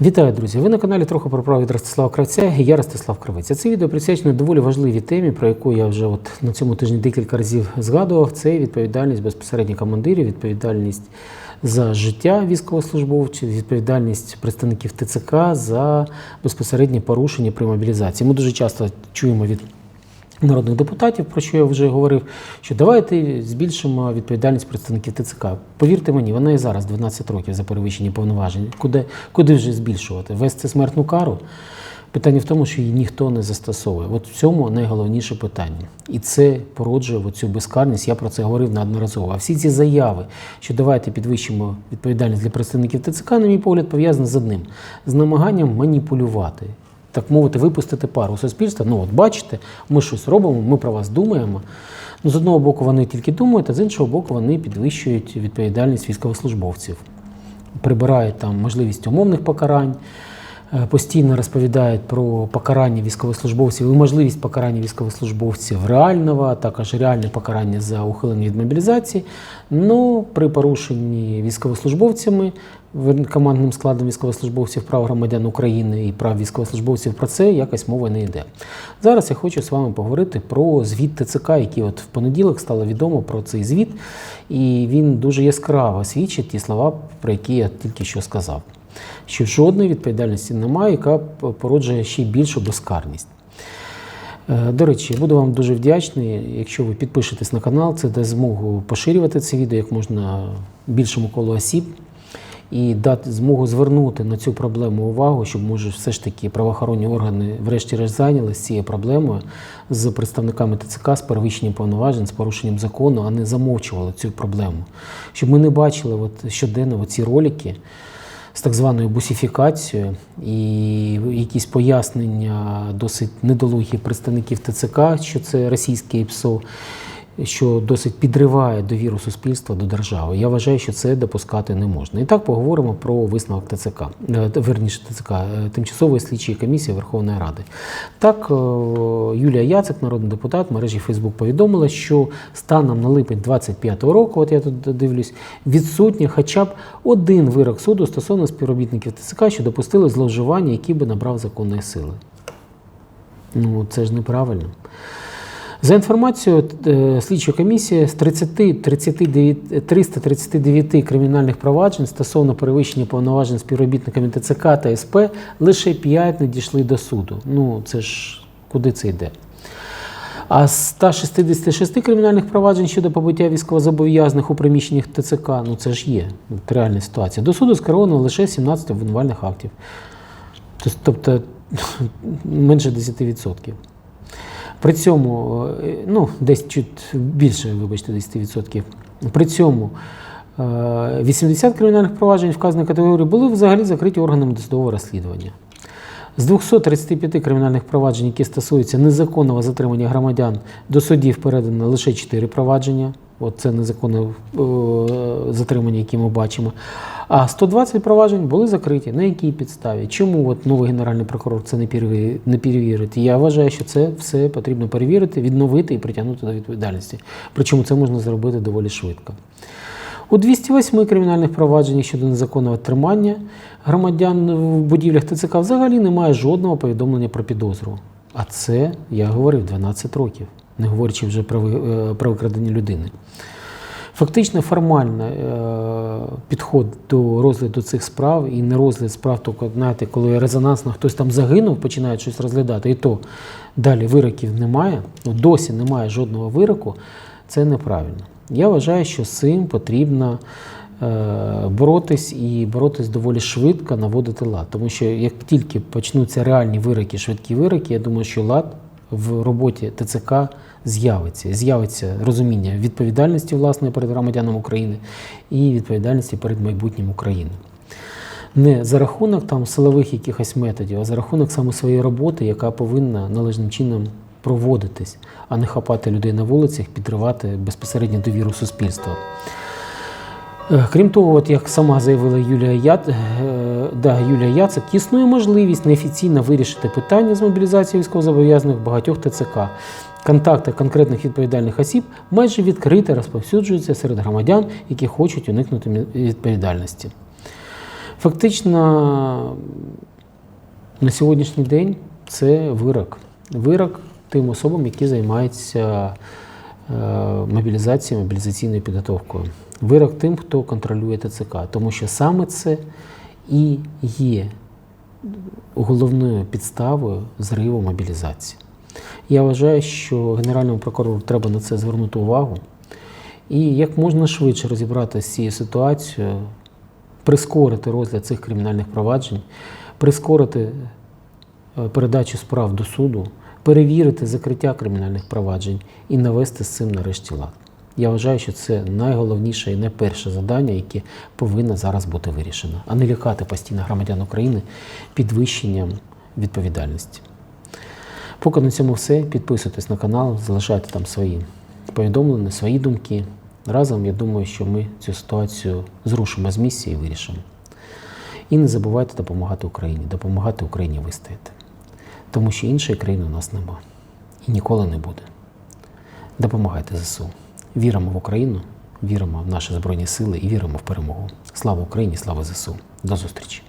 Вітаю, друзі! Ви на каналі трохи про право від Ростислава Кравця я Ростислав Кравець. Це відео присвячено доволі важливій темі, про яку я вже от на цьому тижні декілька разів згадував. Це відповідальність безпосередньо командирів, відповідальність за життя військовослужбовців, відповідальність представників ТЦК за безпосереднє порушення при мобілізації. Ми дуже часто чуємо від народних депутатів, про що я вже говорив, що давайте збільшимо відповідальність представників ТЦК. Повірте мені, вона і зараз 12 років за перевищення повноважень. Куди, куди вже збільшувати? Вести смертну кару? Питання в тому, що її ніхто не застосовує. От в цьому найголовніше питання. І це породжує цю безкарність. Я про це говорив неодноразово. А всі ці заяви, що давайте підвищимо відповідальність для представників ТЦК, на мій погляд, пов'язані з одним з намаганням маніпулювати так мовити, випустити пару суспільства. Ну, от бачите, ми щось робимо, ми про вас думаємо. Ну, з одного боку, вони тільки думають, а з іншого боку, вони підвищують відповідальність військовослужбовців, прибирають там можливість умовних покарань. е, Постійно розповідають про покарання військовослужбовців і можливість покарання військовослужбовців реального, а також реальне покарання за ухилення від мобілізації. Ну, при порушенні військовослужбовцями командним складом військовослужбовців прав громадян України і прав військовослужбовців про це якось мова не йде. Зараз я хочу з вами поговорити про звіт ТЦК, який от в понеділок стало відомо про цей звіт, і він дуже яскраво свідчить ті слова, про які я тільки що сказав. Що жодної відповідальності немає, яка породжує ще більшу безкарність. Е, До речі, буду вам дуже вдячний, якщо ви підпишетесь на канал, це дасть змогу поширювати це відео як можна більшому колу осіб і дати змогу звернути на цю проблему увагу, щоб може все ж таки правоохоронні органи врешті-решт зайнялися цією проблемою з представниками ТЦК з перевищенням повноважень, з порушенням закону, а не замовчували цю проблему. Щоб ми не бачили от щоденно ці ролики з так званою бусифікацією і якісь пояснення досить недолугі представників ТЦК, що це російське ПСО, що досить підриває довіру суспільства до держави. Я вважаю, що це допускати не можна. І так поговоримо про висновок ТЦК, е, верніше ТЦК, е, тимчасової слідчої комісії Верховної Ради. Так, е, Юлія Яцик, народний депутат, мережі Фейсбук повідомила, що станом на липень 25-го року, от я тут дивлюсь, відсутній хоча б один вирок суду стосовно співробітників ТЦК, що допустили зловживання, які би набрав законної сили. Ну, це ж неправильно. За інформацією е, слідчої комісії, з 30, 39, 339 кримінальних проваджень стосовно перевищення повноважень співробітниками ТЦК та СП лише 5 не дійшли до суду. Ну, це ж куди це йде? А з 166 кримінальних проваджень щодо побиття військовозобов'язаних у приміщеннях ТЦК, ну це ж є реальна ситуація. До суду скеровано лише 17 обвинувальних актів. Тобто менше 10%. При цьому, е, ну, десь чуть більше, вибачте, 10%. При цьому е, 80 кримінальних проваджень вказаної категорії були взагалі закриті органами досудового розслідування. З 235 кримінальних проваджень, які стосуються незаконного затримання громадян, до судів передано лише 4 провадження. Це незаконне е, затримання, яке ми бачимо. А 120 проваджень були закриті. На якій підставі? Чому от новий генеральний прокурор це не перевірить? Я вважаю, що це все потрібно перевірити, відновити і притягнути до відповідальності. Причому це можна зробити доволі швидко. У 208 кримінальних провадженнях щодо незаконного тримання громадян в будівлях ТЦК взагалі немає жодного повідомлення про підозру. А це, я говорив, 12 років, не говорячи вже про, е, про викрадення людини. Фактично формально е, підход до розгляду цих справ і не розгляд справ, тільки, знаєте, коли резонансно хтось там загинув, починають щось розглядати, і то далі вироків немає, ну, досі немає жодного вироку, це неправильно. Я вважаю, що з цим потрібно е, боротись і боротись доволі швидко, наводити лад. Тому що як тільки почнуться реальні вироки, швидкі вироки, я думаю, що лад в роботі ТЦК з'явиться. З'явиться розуміння відповідальності власної перед громадянами України і відповідальності перед майбутнім України. Не за рахунок там силових якихось методів, а за рахунок саме своєї роботи, яка повинна належним чином проводитись, а не хапати людей на вулицях, підривати безпосередньо довіру суспільства. Е, Крім того, от як сама заявила Юлія, Я... да, Юлія Яцик, існує можливість неофіційно вирішити питання з мобілізації військовозобов'язаних багатьох ТЦК. Контакти конкретних відповідальних осіб майже відкрито розповсюджуються серед громадян, які хочуть уникнути відповідальності. Фактично, на сьогоднішній день це вирок. Вирок тим особам, які займаються е, мобілізацією, мобілізаційною підготовкою. Вирок тим, хто контролює ТЦК, тому що саме це і є головною підставою зриву мобілізації. Я вважаю, що Генеральному прокурору треба на це звернути увагу і як можна швидше розібратися з цією ситуацією, прискорити розгляд цих кримінальних проваджень, прискорити е, передачу справ до суду, перевірити закриття кримінальних проваджень і навести з цим нарешті лад. Я вважаю, що це найголовніше і найперше завдання, яке повинно зараз бути вирішено, а не лякати постійно громадян України підвищенням відповідальності. Поки на цьому все. Підписуйтесь на канал, залишайте там свої повідомлення, свої думки. Разом я думаю, що ми цю ситуацію зрушимо з місця і вирішимо. І не забувайте допомагати Україні, допомагати Україні вистояти. Тому що іншої країни у нас нема і ніколи не буде. Допомагайте ЗСУ. Віримо в Україну, віримо в наші Збройні Сили і віримо в перемогу. Слава Україні, слава ЗСУ. До зустрічі!